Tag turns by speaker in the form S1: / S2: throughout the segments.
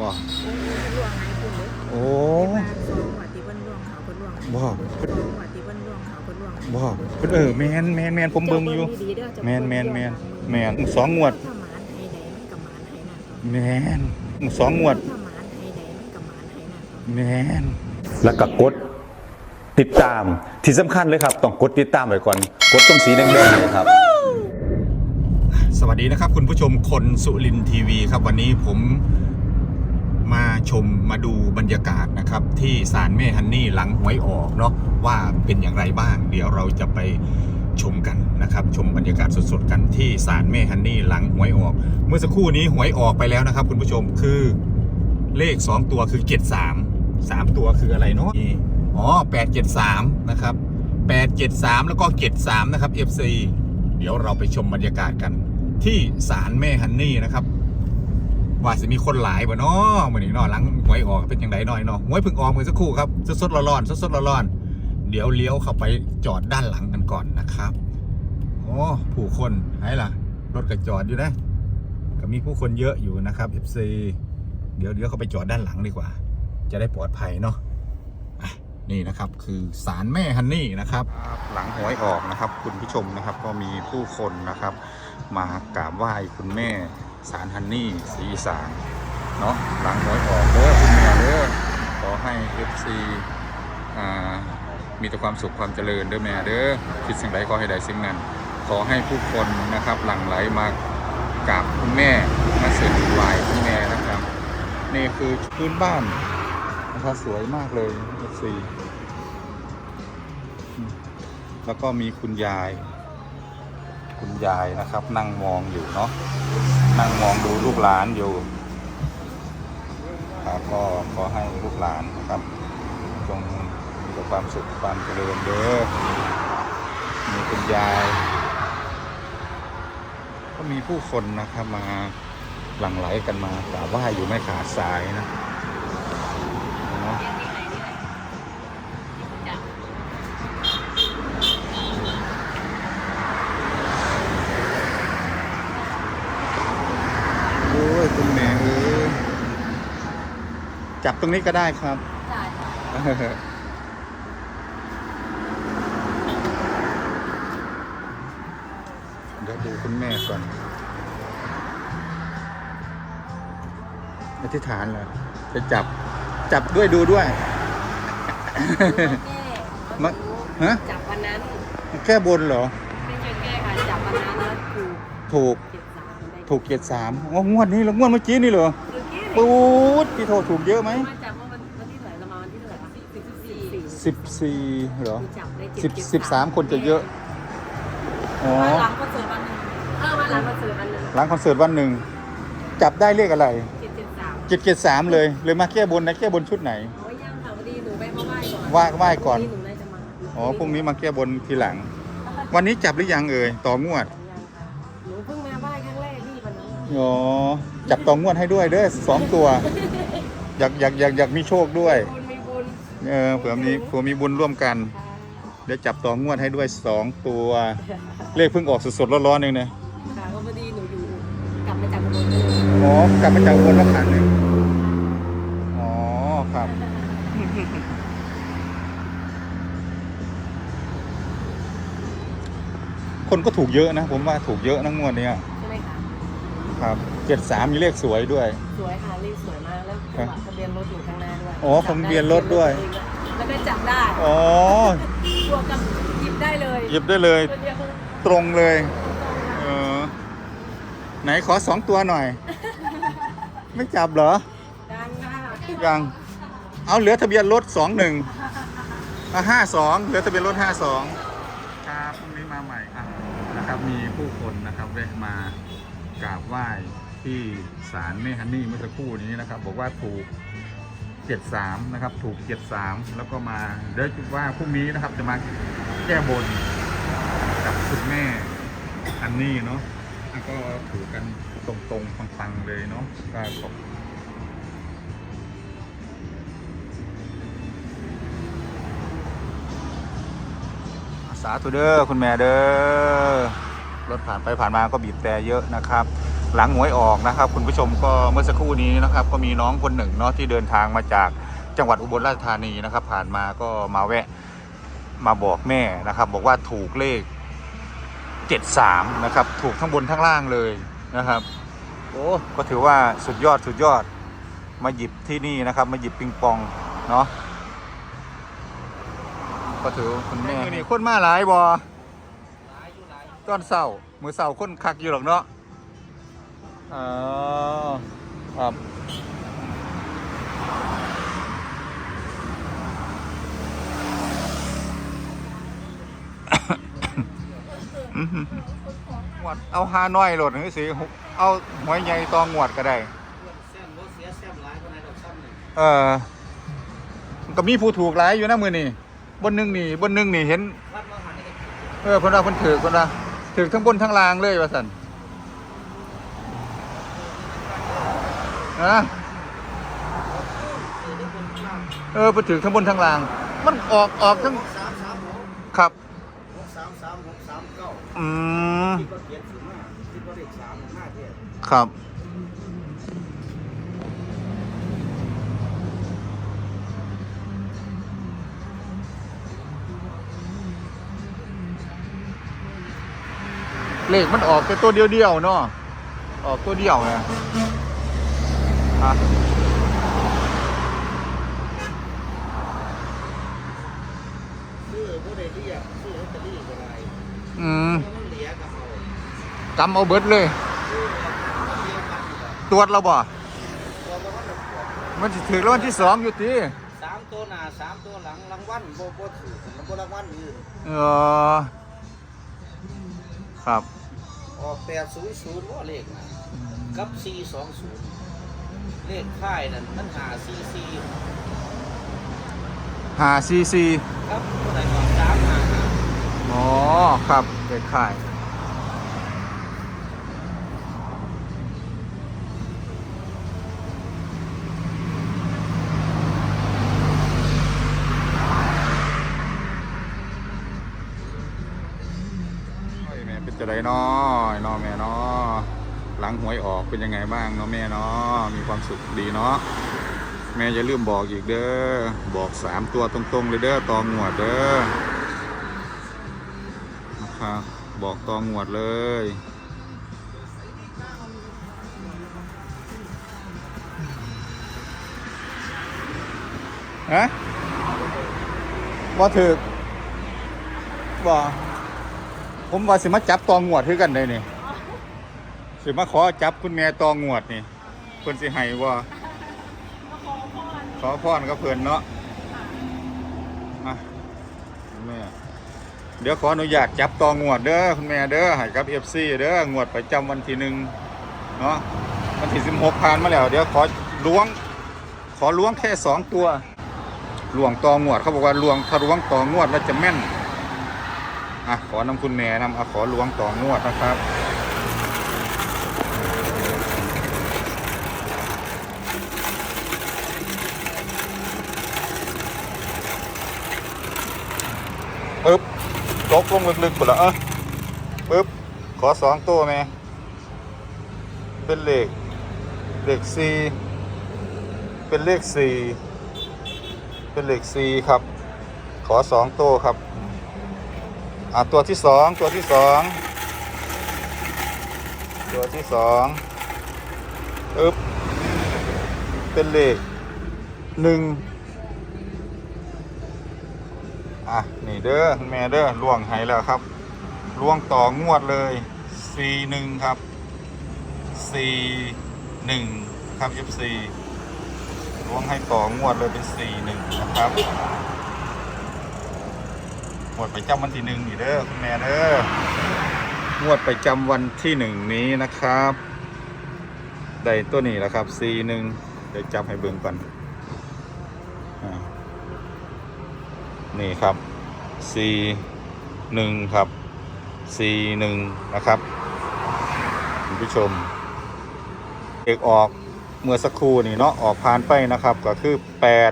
S1: บ่
S2: โอ้ยเพิ่นล่วงไงคุณเด้
S1: โอ้
S2: สองหัวที่เพิ่นล่วงเขาเพิ่นล่วงสองหัวที่เพิ่นล่วงเขาเพิ่นล่วง
S1: บ่เพิ่นเออแมนแมนแมนผมเบิ่งอยู่
S2: ดีๆเด้อเจ้า
S1: แมนแมนแมน
S2: เบิ่ง
S1: แมนสองงวด
S2: ถ้าหมานไทยใดมันกับหมานไทยนั่น
S1: แมนสองงวด
S2: ถ้าหมานไทยใดมันกับหมานไทยนั่น
S1: แมน
S3: แล้วก็กดติดตามที่สำคัญเลยครับ ต้องกดติดตามไว้ก่อน กดตรงสีแดงๆเนี่ยครับ
S1: สวัสดีนะครับ คุณผู้ชมคนสุรินทร์ทีวีครับวันนี้ผม มาชมมาดูบรรยากาศนะครับ ที่ศาลแม่ฮันนี่หลังหวยออกเนาะว่าเป็นอย่างไรบ้าง เดี๋ยวเราจะไปชมกันนะครับ ชมบรรยากาศสดๆกันที่ศาลแม่ฮันนี่หลังหวยออก เมื่อสักครู่นี้หวยออกไปแล้วนะครับ คุณผู้ชมคือเลข 2 ตัวคือ 73 3 ตัวคืออะไรเนาะอ๋อ873 นะครับ 873 แล้วก็ 73 นะครับ FC เดี๋ยวเราไปชมบรรยากาศกัน ที่ศาลแม่ฮันนี่นะครับ ว่าจะมีคนหลายบ่เนาะมื้อนี้เนาะหลังหวยออกเป็นจังไดหน่อยเนาะหวยเพิ่งออกเมื่อสักครู่ครับสดๆร้อนๆสดๆร้อนๆเดี๋ยวเลี้ยวเข้าไปจอดด้านหลังกันก่อนนะครับโอ้ผู้คนไหนล่ะ รถก็จอดอยู่นะก็มีผู้คนเยอะอยู่นะครับ FC เดี๋ยวเดี๋ยวเขาไปจอดด้านหลังดีกว่า จะได้ปลอดภัยเนาะนี่นะครับคือศาลแม่ฮันนี่นะครับหลังหวยออกนะครับ คุณผู้ชมนะครับ ก็มีผู้คนนะครับ มากราบไหว้คุณแม่ สารฮันนี่ศรีสานเนาะหลังหวยออกเด้อคุณแม่เด้อขอให้ FC อ่ามีแต่ความสุขความเจริญเด้อแม่เด้อคิดสิ่งใดขอให้ได้สิ่งนั้น ขอให้ผู้คนนะครับหลั่งไหลมากราบคุณแม่มาเสด็จไหวคุณแม่นะครับ นี่คือพื้นบ้านนะครับสวยมากเลย FC แล้วก็มีคุณยาย คุณยายนะครับนั่งมองอยู่เนาะ นั่งมองดูลูกหลานอยู่ครับก็ขอให้ลูกหลานนะครับ จงมีแต่ความสุขความเจริญเด้อมีคุณยาย ก็มีผู้คนนะครับมาหลั่งไหลกันมากราบไหว้อยู่ไม่ขาดสายนะเนาะโอ้ยคุณแม่เอ้ย จับตรงนี้ก็ได้ครับ
S2: จ่ายค่ะ
S1: เดี๋ยวดูคุณแม่ก่อน อธิษฐานเลยจะจับจับด้วยดูด้วย มาฮะ
S2: จับวันนั้น
S1: แก้บนเหรอ
S2: ไม่ใช่แก้ค่ะ จับวันนั้นแล้วถูก
S1: ถูก
S2: เจ็ดสามได้
S1: ถูกเกียรติสามอ๋องวดนี้แล้วงวดเมื่อกี้นี่เหรอ
S2: คือกี้
S1: ปูดพี่โทษถูกเยอะไหม
S2: มาจับว่าวันวันที่เท่าไหร่เรามาวันที่เท่าไหร่คะสิบสี่
S1: สิบสี่เหรอ
S2: จับได้
S1: สิบสิบสามคนจะเยอะอ๋อ
S2: มาหลังคอนเสิร์ตวันหนึ่งเออมาหลังคอนเสิร์ตวันหนึ่ง
S1: หลังคอนเสิร์ตวันหนึ่งจับได้เลขอะไร
S2: เจ็ดเจ็ดสาม
S1: เจ็ดเกียรติสามเลยเลยมาแก้บนนะแก้บนชุดไหน
S2: โอ้ยยังค่ะพอดีหนูไปมาไหว้ก่อน
S1: ไหว้ไหว้ก่อน
S2: พดีหนูน่าจะมา
S1: อ๋อพรุ่งนี้มาแก้บนทีหลัง วันนี้จับหรือยังเอ่ยต่องวด อ๋อจับต่องวดให้ด้วยเด้อสองตัว อยากอยากอยากอยากมีโชคด้วย
S2: บุญมีบุญ
S1: เออเผื่อมีเผื่อมีบุญร่วมกัน เดี๋ยวจับต่องวดให้ด้วยสองตัว เลขเพิ่งออกสดๆร้อนๆเองเนี่ย
S2: ค่ะก็พอดีหนูอยู่กลับมาจากอุบลเลย
S1: อ๋อกลับมาจากอุบนแล้วขันหนึ่งอ๋อครับ คนก็ถูกเยอะนะ ผมว่าถูกเยอะนะงวดเนี้ย
S2: ใช่ไหม คะ
S1: ครับเจ็ดสามมีเลขสวยด้วย
S2: สวยค่ะรีบสวยมากแล้วจังหวะทะเบียนรถอยู่ข้างหน้าด้วย
S1: อ๋อทะเบียนรถด้วย
S2: แล้วก็จับได้
S1: อ๋อบ
S2: วกกับหยิบได้เลย
S1: หยิบได้เลย
S2: ตัวเดียว
S1: ตรงเลยเออไหนขอสองตัวหน่อย ไม่จับเหรอ
S2: ดังค่ะ
S1: ยังเอาเหลือทะเบียนรถสองหนึ่งห้าสองเหลือทะเบียนรถห้าสองครับพรุ่งนี้มาใหม่อะนะครับมีผู้คนนะครับแวะมา กราบไหว้ที่ศาลแม่ฮันนี่เมื่อสักครู่นี้นะครับ บอกว่าถูกเจ็ดสามนะครับ ถูกเจ็ดสามแล้วก็มาเดี๋ยวว่าพรุ่งนี้นะครับจะมาแก้บนกับคุณแม่ฮันนี่เนาะแล้วก็ถูกกันตรงๆปังๆเลยเนาะก็ขอสาธุเด้อคุณแม่เด้อ รถผ่านไปผ่านมาก็บีบแต่เยอะนะครับ หลังหวยออกนะครับ คุณผู้ชมก็เมื่อสักครู่นี้นะครับ ก็มีน้องคนหนึ่งเนาะที่เดินทางมาจากจังหวัดอุบลราชธานีนะครับ ผ่านมาก็มาแวะมาบอกแม่นะครับ บอกว่าถูกเลข 73 นะครับ ถูกทั้งบนทั้งล่างเลยนะครับโอ้ก็ถือว่าสุดยอดสุดยอดมาหยิบที่นี่นะครับ มาหยิบปิงปองเนาะก็ถือคุณแม่นี่คนมาหลายบอ ตอนเศร้ามือเศร้าคนคักอยู่หรอกเนาะอ๋อครับงวดเอาหาน้อยโหลดหรือสิเอาหวยใหญ่ตองงวดก็ได้ เออก็มีผู้ถูกหลายอยู่นะมือนี่บนหนึงนี่บนหนึงนี่เห็น เออคนเราคนถือคนละ ถือทั้งบนทั้งล่างเลยว่าสันนะเออไปถือทั้งบนทั้งล่าง มันออกออกทั้ง
S4: สามสามหก
S1: ครับ
S4: หกสามสามหกสามเก้า
S1: อืม
S4: ที่ก็เเลขมัน
S1: ออกแต่ตัวเดียวๆเนาะออกตัวเดียวนะอะ
S4: ซื้อผู้ใดเรียกซื้อลอตเตอรี่ก็ได้
S1: อืม
S4: มันเหลียกับเอา
S1: กำเอาเบิดเลย
S4: ซื้อแล้วเรียกกันอยู่แบบ
S1: ตรวจเราบ่
S4: ตัวละวันละขวด
S1: มันสิถือรางวัลที่สองอยู่ที
S4: สามตัวหน้าสามตัวหลังรางวัลโบโบถือแล้วโบรางวัลอื่น
S1: เออครับ
S4: ออกแปดศูนย์ศูนย์ว่าเลขนะกับสี่สองศูนย์เลขค่ายนั่นมันหาสี่สี่
S1: หาซีซี
S4: ครับผู้ใดก่อนสามหาหา
S1: อ๋อ ครับเด็กขาย โอ้ยแม่เป็น จะไรน้อยน้อแม่เนาะหลังหวยออกเป็นยังไงบ้างเนาะแม่เนาะมีความสุขดีเนาะแม่อย่าลืมบอกอีกเด้อบอกสามตัวตรงๆเลยเด้อตองหวดเด้อนะครับบอกตองหวดเลยฮะบ่ถึกบ่ ผมว่าสิมาจับตองงวดคือกันเลยนี่สิมาขอจับคุณแม่ตองงวดนี่เพิ่นสิให้ว่าขอพรกับเพิ่นเนาะอะแม่เดี๋ยวขออนุญาตจับตองงวดเด้อคุณแม่เด้อให้กับ FC เด้องวดประจำวันที่หนึ่งเนาะวันที่16ผ่านมาแล้ว เดี๋ยวขอล้วง ขอล้วงแค่สองตัวลวงตองวดเขาบอกว่าลวงถ้าล้วงตองวดแล้วจะแม่น อะขอนำคุณแม่นำอะขอล้วงต่องวดนะครับปึ๊บตกลงลึกๆหมดแล้วเออปึ๊บขอสองตัวแม่เป็นเลขเลขสี่เป็นเลขสี่เป็นเลขสี่ครับ ขอสองตัวครับ อะตัวที่สองตัวที่สองตัวที่สองอึบเป็นเลขหนึ่งอะ นี่เด้อแม่เด้อล่วงให้แล้วครับล่วงต่องวดเลยสี่หนึ่งครับสี่หนึ่งครับ FC ล่วงให้ต่องวดเลยเป็นสี่หนึ่งนะครับ งวดประจำวันที่หนึ่งนี่เด้อคุณแม่เด้องวดประจำวันที่หนึ่งนี้นะครับได้ตัวนี้แหละครับ C หนึ่งเดี๋ยวจับให้เบิ่งก่อนอนี่ครับ C หนึ่งครับ C หนึ่งนะครับคุณผู้ชมเอกออกเมื่อสักครู่นี่เนาะออกผ่านไปนะครับ ก็คือ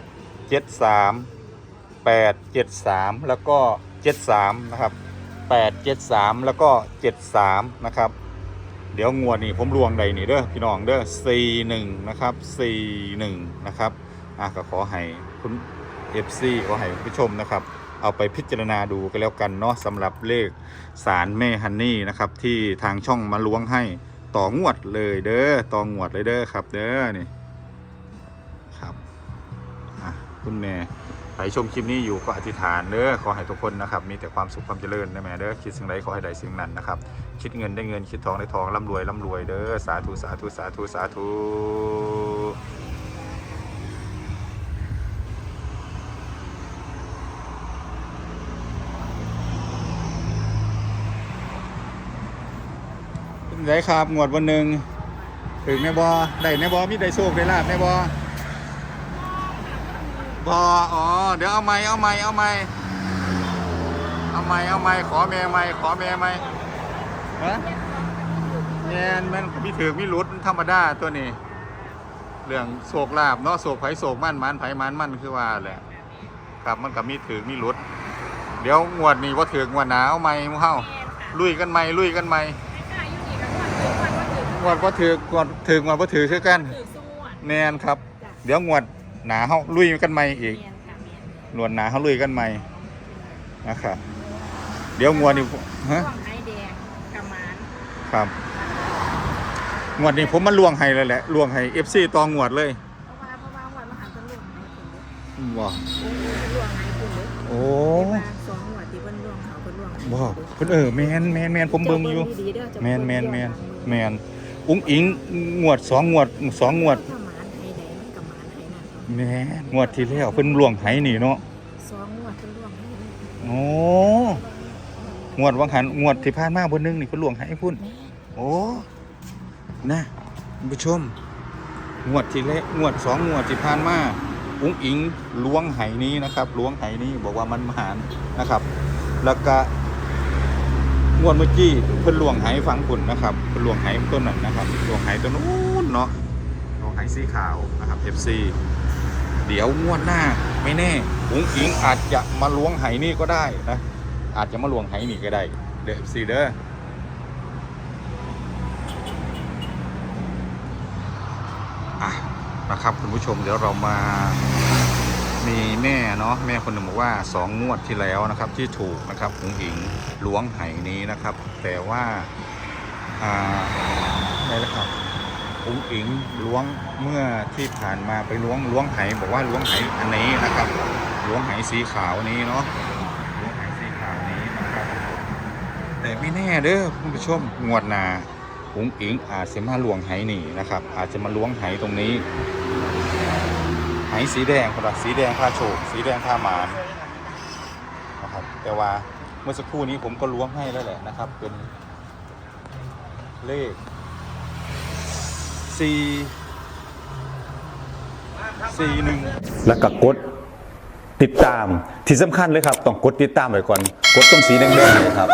S1: 8 7 3 8 7 3แล้วก็ 73นะครับ8 7 3 แล้วก็ 73 นะครับ เดี๋ยวงวดนี่ผมลวงใดนี่เด้อพี่น้องเด้อ41 นะครับ41 นะครับอะก็ขอให้คุณ FC ขอให้คุณผู้ชมนะครับเอาไปพิจารณาดูกันแล้วกันเนาะสำหรับเลขสารแม่ฮันนี่นะครับที่ทางช่องมาล้วงให้ต่องวดเลยเด้อต่องวดเลยเด้อครับ เด้อนี่ครับอะคุณแม่ รชมคลิปนี้อยู่ก็อธิษฐานเด้อขอให้ทุกคนนะครับ มีแต่ความสุขความเจริญนะแม่เด้อคิดสิ่งใดขอให้ได้สิ่งนั้นนะครับ คิดเงินได้เงินคิดทองได้ทองร่ำรวยร่ำรวยเด้อสาธุสาธุสาธุสาธุได้ครับงวดวันหนึ่งถึงแม่บอได้แม่บอมีได้โชคได้ลาบแม่บอ บออ๋อ เดี๋ยวเอาไม้เอาไม้เอาไม้เอาไม้เอาไม้ขอแม่ไม้ขอแม่ไม้ฮะแมนแมันมีถือมีรุดธรรมดาตัวนี้ เรื่องโศกลาบเนาะโศกไผโศกมั่นหมันไผหมันมั่นคือว่าแหละครับมันกับมีถือมีรุดเดี๋ยวงวดนี้ว่าถืองวดหนาวไหมมึงเฮาลุยกันไหมลุยกันไหมงวดว่าถืองวดถืองวดว่าถือคือกัน
S2: ถือสู้อะ
S1: แมนครับ
S2: จ้ะ
S1: เดี๋ยวงวด หนาเฮาลุยกันไหมอีก
S2: เมียนค่ะเมียน
S1: หนวดหนาเฮาลุยกันไหมนะครับเดี๋ยวงวดนี้ฮะ
S2: ช่วงไม้แดงกระมาน
S1: ครับงวดนี้ผมมาลวงให้เลยแหละลวงให้ FC ตองงวดเลย
S2: เพราะว่าเพราะว่าวันมหาตำรวจไม้คุณ
S1: บ่
S2: โอ้โหตำรวจไม้คุณเลย
S1: โอ้
S2: มาสองหัวที่เพิ่นล่วงเขาเพิ่นล่วงให้
S1: บ่เพิ่นเออแมนแมนแมนผมเบิ่งอยู่
S2: ดีๆเด้อเจ้า
S1: แมนแมนแมน
S2: เบิ่ง
S1: แมนอุ้งอิงงวดสองงวดสองงวด
S2: ไทยนั่น
S1: แม่งวดที่แล้วเพิ่นลวงไหนี่เนาะ
S2: สองหัวเพิ่นล่วงให้นั่น
S1: โอ้งวดวังหันงวดที่ผ่านมาบนนึงนี่เพิ่นลวงไหพุ่น
S2: แม่
S1: โอ้นะคุณผู้ชม งวดที่แล้วงวดสองงวดที่ผ่านมา อุ้งอิงล้วงไหนี้นะครับ ล้วงไหนี้บอกว่ามันมหานนะครับ แล้วก็งวดเมื่อกี้เพิ่นลวงไหฟังปุ่นนะครับเพิ่นลวงไหต้นนั้นนะครับลวงไหต้นนู้นเนาะลวงไหสีขาวนะครับ FC เดี๋ยวงวดหน้าไม่แน่อุ้งอิงอาจจะมาล้วงไหนี่ก็ได้นะ อาจจะมาล้วงไหนี่ก็ได้ เด้อ FC เด้ออะนะครับคุณผู้ชมเดี๋ยวเรามามีแม่เนาะแม่คนหนึ่งบอกว่าสองงวดที่แล้วนะครับที่ถูกนะครับหงหิงล้วงไหนี้นะครับ แต่ว่าอ่าอะไรนะครับ อุงอิงล้วงเมื่อที่ผ่านมาไปล้วงล้วงไหบอกว่าล้วงไหอันนี้นะครับล้วงไหสีขาวนี้เนาะล้วงไหสีขาวนี้นะครับ แต่ไม่แน่เด้อคุณผู้ชมงวดหนาอุ๋งอิงอาจจะมาล้วงไหหนีนะครับ อาจจะมาล้วงไหตรงนี้ไหสีแดงครับสีแดงผ้าโฉกสีแดงผ้าหมานนะครับแต่ว่าเมื่อสักครู่นี้ผมก็ล้วงให้แล้วแหละนะครับ เป็นเลข สี่สี่หนึ่ง
S3: แล้วก็กดติดตามที่สำคัญเลยครับ ต้องกดติดตามไว้ก่อน กดตรงสีแดงๆเลยครับ